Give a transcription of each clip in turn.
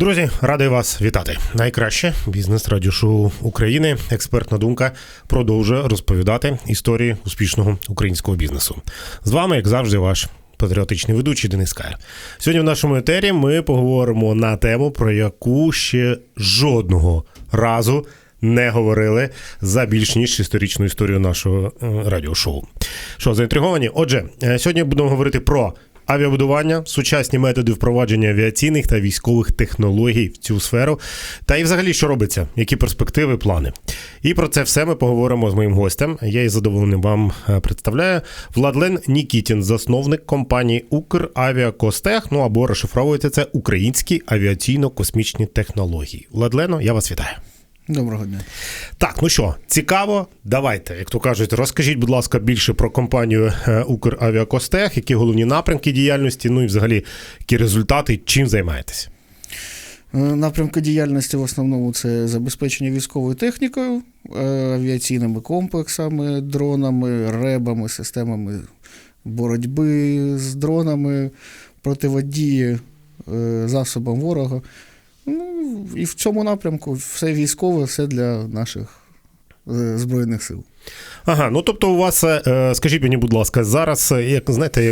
Друзі, радий вас вітати. Найкраще бізнес радіошоу України. Експертна думка продовжує розповідати історії успішного українського бізнесу. З вами, як завжди, ваш. Патріотичний ведучий Денис Кая. Сьогодні в нашому етері ми поговоримо на тему, про яку ще жодного разу не говорили за більш ніж історичну історію нашого е, радіошоу. Що, заінтриговані? Отже, е, сьогодні будемо говорити про авіабудування, сучасні методи впровадження авіаційних та військових технологій в цю сферу, та і взагалі, що робиться, які перспективи, плани. І про це все ми поговоримо з моїм гостем. Я із задоволенням вам е, представляю Владлен Нікітін, засновник компанії Укравіакостех, ну або розшифровується це українські авіаційно-космічні технології. Владлено, я вас вітаю. Доброго дня. Так, ну що, цікаво, давайте, як то кажуть, розкажіть, будь ласка, більше про компанію е, Укравіакостех, які головні напрямки діяльності, ну і взагалі які результати, чим займаєтесь? Е, Напрямки діяльності в основному це забезпечення військовою технікою, е, авіаційними комплексами, дронами, ребами, системами боротьби з дронами, противодії засобам ворога. Ну, і в цьому напрямку все військове, все для наших е, Збройних сил. Ага, ну тобто у вас, е, скажіть мені, будь ласка, зараз, е, як знаєте,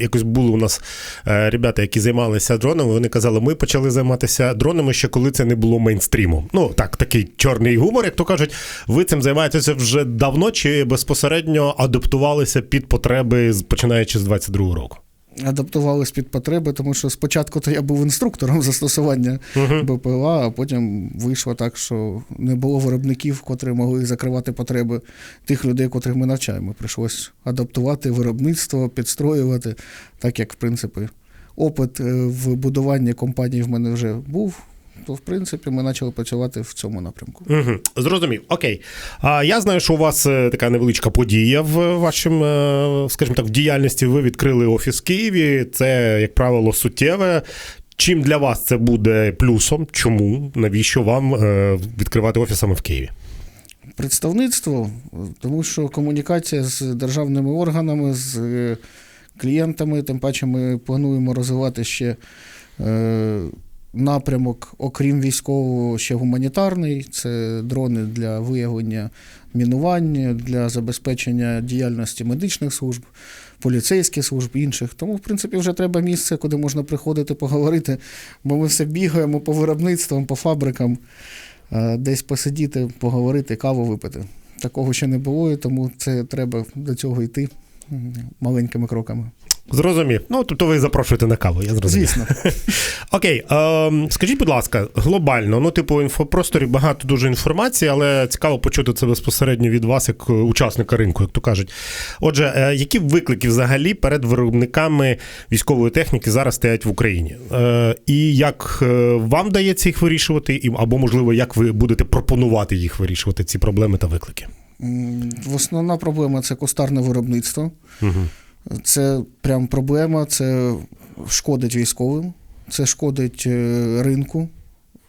якось були у нас е, ребята, які займалися дронами, вони казали, ми почали займатися дронами ще коли це не було мейнстрімом. Ну так, такий чорний гумор, як то кажуть, ви цим займаєтеся вже давно чи безпосередньо адаптувалися під потреби, починаючи з 22-го року? Адаптувались під потреби, тому що спочатку то я був інструктором застосування БПЛА, а потім вийшло так, що не було виробників, котрі могли закривати потреби тих людей, котрих ми навчаємо. Прийшлось адаптувати виробництво, підстроювати, так як, в принципі, опит е, в будуванні компанії в мене вже був. То, в принципі, ми почали працювати в цьому напрямку. Угу, зрозумів. Окей. А я знаю, що у вас е, така невеличка подія в вашому, е, скажімо так, в діяльності. Ви відкрили офіс в Києві. Це, як правило, суттєве. Чим для вас це буде плюсом? Чому? Навіщо вам е, відкривати офіс саме в Києві? Представництво, тому що комунікація з державними органами, з е, клієнтами, тим паче ми плануємо розвивати ще е, напрямок, окрім військового, ще гуманітарний. Це дрони для виявлення мінувань, для забезпечення діяльності медичних служб, поліцейських служб інших. Тому, в принципі, вже треба місце, куди можна приходити поговорити, бо ми все бігаємо по виробництвам, по фабрикам е, десь посидіти, поговорити, каву випити. Такого ще не було, і тому це треба до цього йти маленькими кроками. Зрозумів. Ну, тобто ви запрошуєте на каву, я зрозумів. Звісно, Окей, е, скажіть, будь ласка, глобально, ну, типу, в інфопросторі багато дуже інформації, але цікаво почути це безпосередньо від вас, як е, учасника ринку, як то кажуть. Отже, е, які виклики взагалі перед виробниками військової техніки зараз стоять в Україні? Е, і як е, вам дається їх вирішувати, або, можливо, як ви будете пропонувати їх вирішувати, ці проблеми та виклики? В основна проблема це кустарне виробництво. Угу. Це прям проблема, це шкодить військовим, це шкодить е, ринку.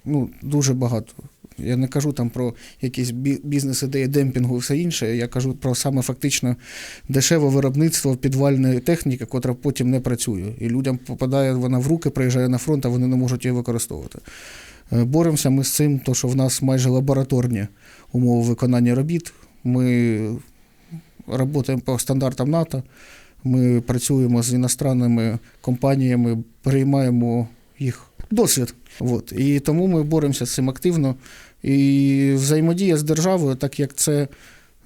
Ну, дуже багато. Я не кажу там про якісь бі- бізнес-ідеї демпінгу і все інше. Я кажу про саме фактично дешеве виробництво підвальної техніки, котра потім не працює. І людям попадає вона в руки, приїжджає на фронт, а вони не можуть її використовувати. Е, Боремося ми з цим, то що в нас майже лабораторні умови виконання робіт. Ми працюємо по стандартам НАТО. Ми працюємо з іностранними компаніями, переймаємо їх досвід. От. І тому ми боремося з цим активно. І взаємодія з державою, так як це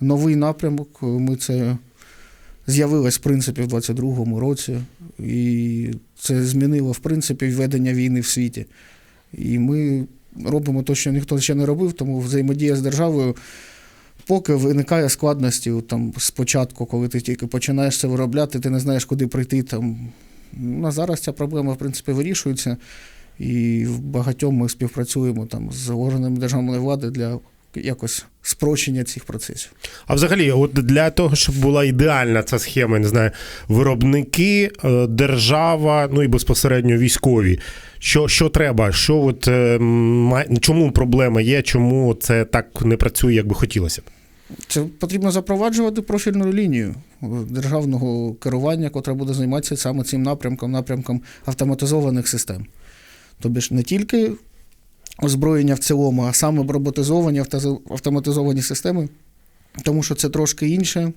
новий напрямок, ми це з'явилось в принципі в 22-му році, і це змінило в принципі ведення війни в світі. І ми робимо те, що ніхто ще не робив, тому взаємодія з державою. Поки виникає складності там спочатку, коли ти тільки починаєш це виробляти, ти не знаєш, куди прийти. Там. Ну, а зараз ця проблема, в принципі, вирішується. І в багатьом ми співпрацюємо там з органами державної влади для якось спрощення цих процесів. А взагалі, от для того, щоб була ідеальна ця схема, не знаю, виробники, е, держава, ну і безпосередньо військові. Що, що треба? Що от, е, чому проблема є? Чому це так не працює, як би хотілося б? Це потрібно запроваджувати профільну лінію державного керування, котра буде займатися саме цим напрямком, напрямком автоматизованих систем. Тобі ж не тільки озброєння в цілому, а саме роботизовані автоматизовані системи, тому що це трошки інше,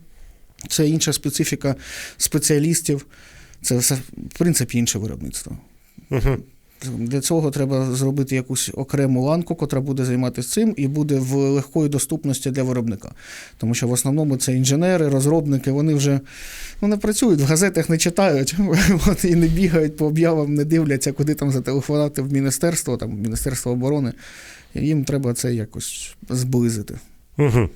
це інша специфіка спеціалістів, це в принципі, інше виробництво. Угу. Для цього треба зробити якусь окрему ланку, котра буде займатися цим і буде в легкої доступності для виробника. Тому що в основному це інженери, розробники, вони вже ну, не працюють, в газетах не читають, от, і не бігають по об'явам, не дивляться, куди там зателефонувати в міністерство, там, Міністерство оборони. Їм треба це якось зблизити. Угу.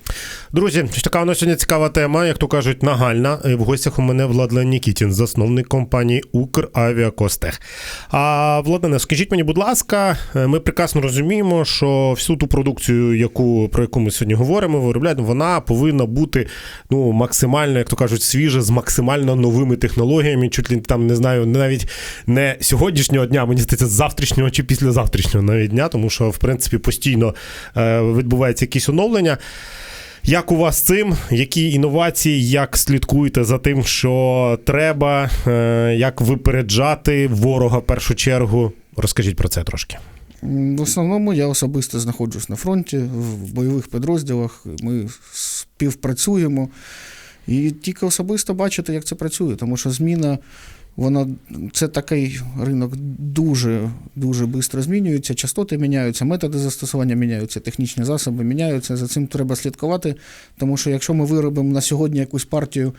Друзі, така у нас сьогодні цікава тема, як то кажуть, нагальна. В гостях у мене Владлен Нікітін, засновник компанії Укравіакостех. А Владлене, скажіть мені, будь ласка, е, ми прекрасно розуміємо, що всю ту продукцію, яку про яку ми сьогодні говоримо, виробляємо, вона повинна бути ну максимально, як то кажуть, свіжа з максимально новими технологіями. Чуть ли там не знаю, навіть не сьогоднішнього дня, мені здається, з завтрашнього чи післязавтрашнього навіть дня, тому що в принципі постійно е, відбуваються якісь оновлення. Як у вас цим? Які інновації, як слідкуєте за тим, що треба, е, як випереджати ворога в першу чергу? Розкажіть про це трошки. В основному я особисто знаходжусь на фронті, в бойових підрозділах. Ми співпрацюємо. І тільки особисто бачити, як це працює, тому що зміна, вона це такий ринок дуже дуже швидко змінюється. Частоти міняються, методи застосування міняються, технічні засоби міняються. За цим треба слідкувати. Тому що якщо ми виробимо на сьогодні якусь партію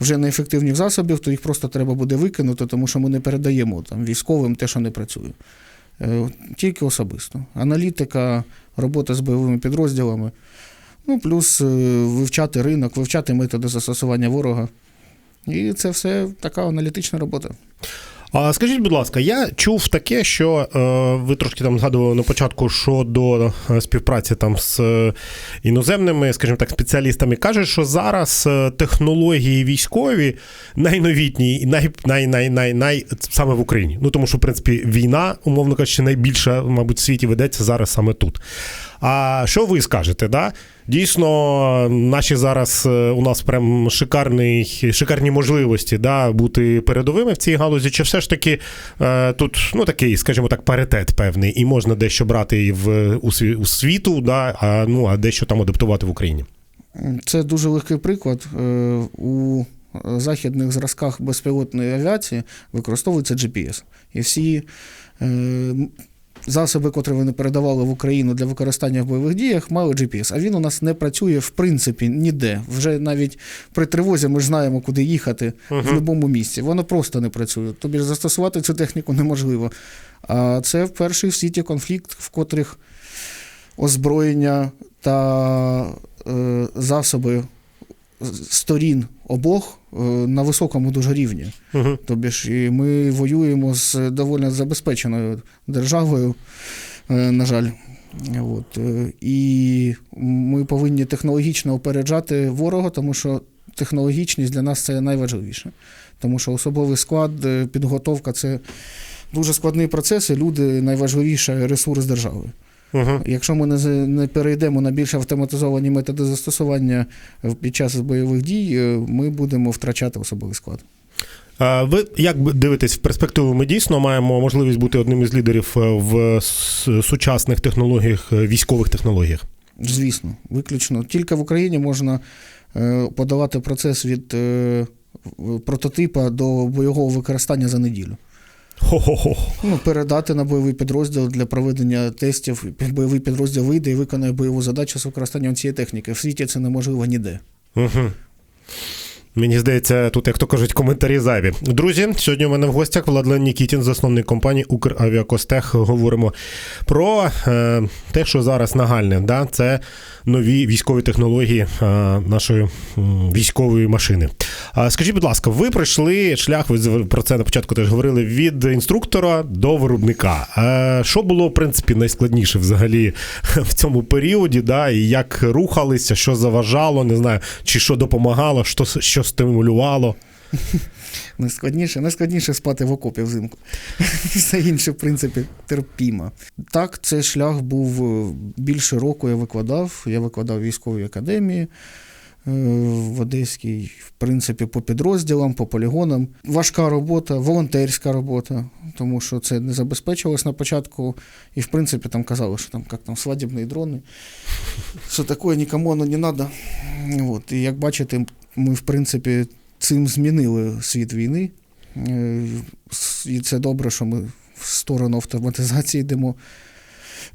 вже неефективних засобів, то їх просто треба буде викинути, тому що ми не передаємо там військовим те, що не працює. Е, Тільки особисто. Аналітика, робота з бойовими підрозділами. Ну, плюс е, вивчати ринок, вивчати методи застосування ворога. І це все така аналітична робота. А скажіть, будь ласка, я чув таке, що е, ви трошки там згадували на початку щодо е, співпраці там з е, іноземними, скажімо так, спеціалістами. Кажуть, що зараз технології військові найновітні і най, най, най, най, най, саме в Україні. Ну тому що, в принципі, війна, умовно кажучи, найбільша, мабуть, в світі ведеться зараз саме тут. А що ви скажете? Да? Дійсно, наші зараз е, у нас прям шикарний, шикарні можливості да, бути передовими в цій галузі, чи все ж таки е, тут ну, такий, скажімо так, паритет певний, і можна дещо брати в, у, світу, да, а, ну, а дещо там адаптувати в Україні. Це дуже легкий приклад. Е, У західних зразках безпілотної авіації використовується GPS. І всі засоби, котрі вони передавали в Україну для використання в бойових діях, мали GPS. А він у нас не працює в принципі ніде. Вже навіть при тривозі ми ж знаємо, куди їхати в будь-якому місці. Воно просто не працює. Тобі ж застосувати цю техніку неможливо. А це перший в світі конфлікт, в котрих озброєння та е, засоби сторін обох на високому дуже рівні. Угу. Тобі ж і ми воюємо з доволі забезпеченою державою, е, на жаль. От. е, І ми повинні технологічно опереджати ворога, тому що технологічність для нас це найважливіше. Тому що особовий склад, е, підготовка це дуже складний процес, і люди найважливіший ресурс держави. Угу. Якщо ми не, не перейдемо на більш автоматизовані методи застосування під час бойових дій, е, ми будемо втрачати особовий склад. Ви як дивитесь в перспективу? Ми дійсно маємо можливість бути одним із лідерів е, в сучасних технологіях, е, військових технологіях. Звісно, виключно. Тільки в Україні можна подавати процес від прототипа до бойового використання за неділю. Хо-хо-хо. Ну, передати на бойовий підрозділ для проведення тестів. Бойовий підрозділ вийде і виконає бойову задачу з використанням цієї техніки. В світі це неможливо ніде. Угу. Мені здається, тут, як то кажуть, коментарі зайві. Друзі, сьогодні у мене в гостях Владлен Нікітін, засновник компанії Укравіакостех. Говоримо про е, те, що зараз нагальне. Да? Це нові військові технології е, нашої військової машини. А скажіть, будь ласка, ви пройшли шлях, ви про це на початку теж говорили, від інструктора до виробника. Е, що було, в принципі, найскладніше взагалі в цьому періоді, да? і як рухалися, що заважало, не знаю, чи що допомагало, що, що стимулювало. Найскладніше, найскладніше спати в окопі взимку. Все інше, в принципі, терпімо. Так, цей шлях був е, більше року. Я викладав. Я викладав військовій академії е, в Одеській, в принципі, по підрозділам, по полігонам. Важка робота, волонтерська робота. тому що це не забезпечувалось на початку. І, в принципі, там казали, що там як там свадібні дрони, що таке нікому воно не треба. От. І як бачите, ми, в принципі, цим змінили світ війни. Е, І це добре, що ми в сторону автоматизації йдемо.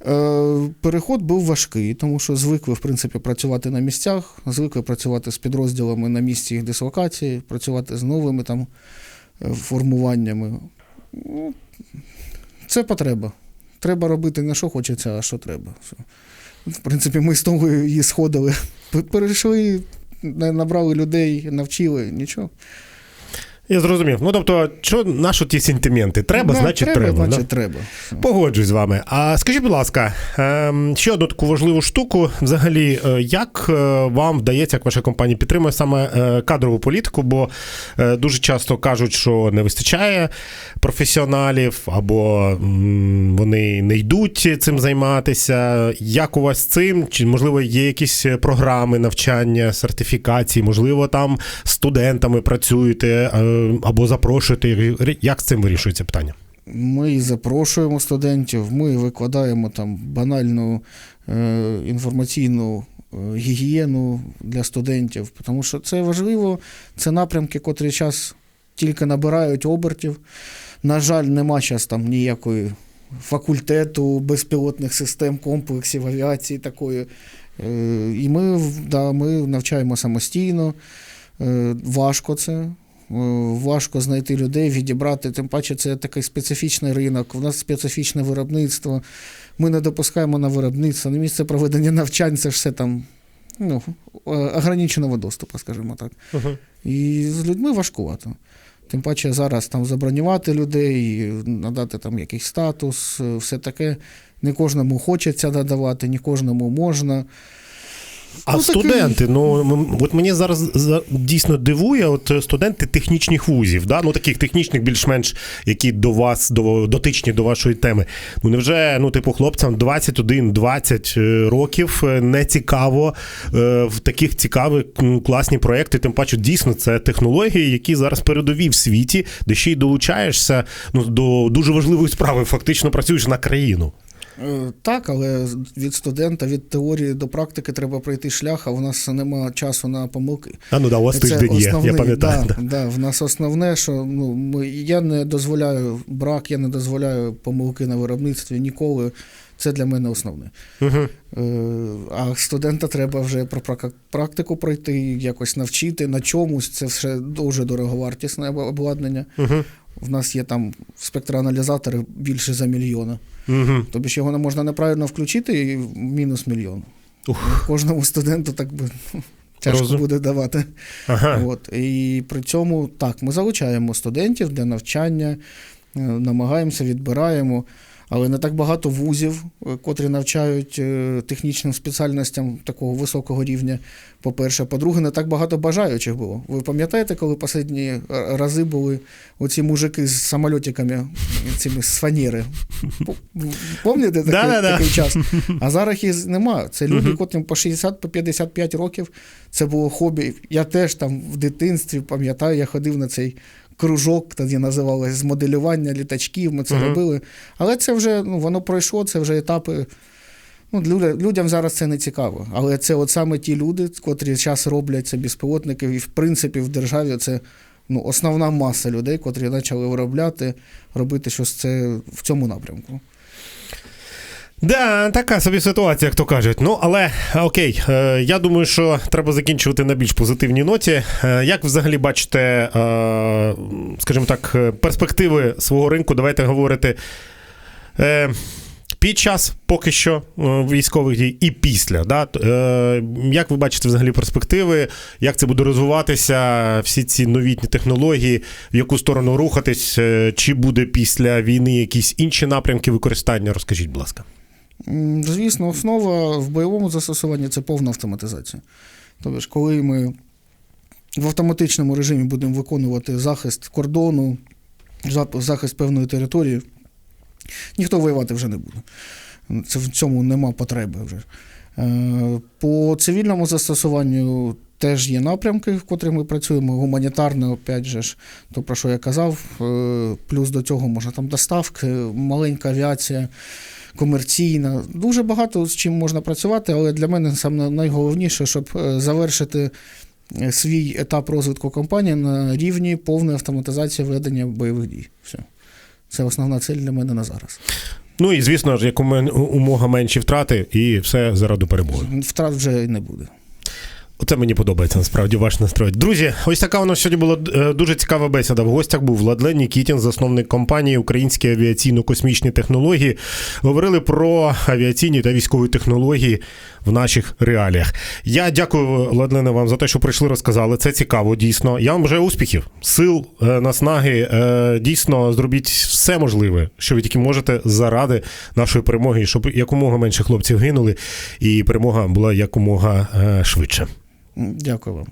Е, Переход був важкий, тому що звикли, в принципі, працювати на місцях, звикли працювати з підрозділами на місці їх дислокації, працювати з новими там е, формуваннями. Ну, Це потреба. Треба робити не що хочеться, а що треба. В принципі, ми з того і сходили. Перейшли, набрали людей, навчили, нічого. Я зрозумів. Ну тобто, що на що ті сентименти? Треба, Да, значить треба. да? значить, треба. Погоджуюсь з вами. А скажіть, будь ласка, ем, ще одну таку важливу штуку. Взагалі, е, як е, вам вдається, як ваша компанія підтримує саме е, кадрову політику? Бо дуже часто кажуть, що не вистачає професіоналів, або вони не йдуть цим займатися. Як у вас з цим? Чи можливо є якісь програми навчання, сертифікації? Можливо, там студентами працюєте або запрошуєте? Як з цим вирішується питання? Ми запрошуємо студентів, ми викладаємо там банальну е, інформаційну е, гігієну для студентів, тому що це важливо, це напрямки, котрі час тільки набирають обертів. На жаль, нема зараз там ніякої факультету безпілотних систем, комплексів авіації такої. Е, і ми, да, ми навчаємо самостійно. Важко це. Е, Важко знайти людей, відібрати. Тим паче, це такий специфічний ринок, у нас специфічне виробництво. Ми не допускаємо на виробництво, на місце проведення навчань, це ж все там ну, е, ограниченого доступу, скажімо так. І з людьми важкувато. Тим паче зараз там забронювати людей, надати там якийсь статус, е, все таке. Не кожному хочеться надавати, не кожному можна. А Ну, студенти, ну от мені зараз за- дійсно дивує, от е, студенти технічних вузів, да? ну таких технічних, більш-менш, які до вас, до, дотичні до вашої теми. Ну невже, ну, типу, хлопцям 21-20 е, років е, не цікаво в таких цікавих класні проекти, тим паче, дійсно, це технології, які зараз передові в світі, де ще й долучаєшся ну, до дуже важливої справи, фактично працюєш на країну. Е, Так, але від студента, від теорії до практики треба пройти шлях, а в нас немає часу на помилки. А ну да, у вас тиждень є, я пам'ятаю. Да, да. да, в нас основне, що ну, ми, я не дозволяю брак, я не дозволяю помилки на виробництві ніколи. Це для мене основне. Е, А студента треба вже про прак- практику пройти, якось навчити на чомусь. Це все дуже дороговартісне об- обладнання. Мгм. В нас є там спектроаналізатори більше за мільйона. Угу. Тобто ж його можна неправильно включити і мінус мільйон. Ух. Кожному студенту так би ну, тяжко Розум- буде давати. Ага. От. І при цьому так, ми залучаємо студентів для навчання, е, намагаємося, відбираємо. Але не так багато вузів, е, котрі навчають е, технічним спеціальностям такого високого рівня. По-перше, по-друге, не так багато бажаючих було. Ви пам'ятаєте, коли останні е, рази були оці мужики з самольотиками, цими з фанери? Пам'ятаєте такий, Да-да-да. такий час? А зараз їх немає. Це люди, котрим по 60 по 55 років. Це було хобі. Я теж там в дитинстві пам'ятаю, я ходив на цей кружок, тоді називалось з моделювання літачків. Ми це Мгм. робили. Але це вже ну, воно пройшло, це вже етапи. Ну, людям, людям зараз це не цікаво. Але це от саме ті люди, котрі зараз роблять це безпілотники, і в принципі в державі це ну, основна маса людей, котрі почали виробляти, робити щось це в цьому напрямку. Да, така собі ситуація, як то кажуть. Ну, але окей, е, я думаю, що треба закінчувати на більш позитивній ноті. Е, як взагалі бачите, е, скажімо так, е, перспективи свого ринку, давайте говорити. Е, під час поки що е, військових дій і після. Да? Е, як ви бачите взагалі перспективи, як це буде розвиватися, всі ці новітні технології, в яку сторону рухатись, чи буде після війни якісь інші напрямки використання? Розкажіть, будь ласка. Звісно, основа в бойовому застосуванні це повна автоматизація. Тобто, коли ми в автоматичному режимі будемо виконувати захист кордону, захист певної території, ніхто воювати вже не буде. Це в цьому нема потреби вже. Е, По цивільному застосуванню теж є напрямки, в котрих ми працюємо. Гуманітарне, опять же ж, то про що я казав. Е, Плюс до цього можна там доставки, маленька авіація, комерційна. Дуже багато з чим можна працювати, але для мене саме найголовніше, щоб е, завершити е, свій етап розвитку компанії на рівні повної автоматизації ведення бойових дій. Все. Це основна цель для мене на зараз. Ну і звісно ж, якомога умога менші втрати, і все заради перемоги. Втрат вже не буде. Оце мені подобається насправді ваш настрой. Друзі, ось така у нас сьогодні була е, дуже цікава бесіда. В гостях був Владлен Нікітін, засновник компанії Українські авіаційно-космічні технології. Говорили про авіаційні та військові технології в наших реаліях. Я дякую, Владлене, вам за те, що прийшли, розказали. Це цікаво, дійсно. Я вам бажаю успіхів, сил, е, наснаги. Е, Дійсно, зробіть все можливе, що ви тільки можете заради нашої перемоги, щоб якомога менше хлопців гинули, і перемога була якомога швидше. Дякую вам.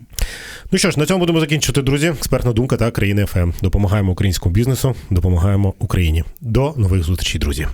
Ну що ж, на цьому будемо закінчувати, друзі. Експертна думка та країни ФМ. Допомагаємо українському бізнесу, допомагаємо Україні. До нових зустрічей, друзі.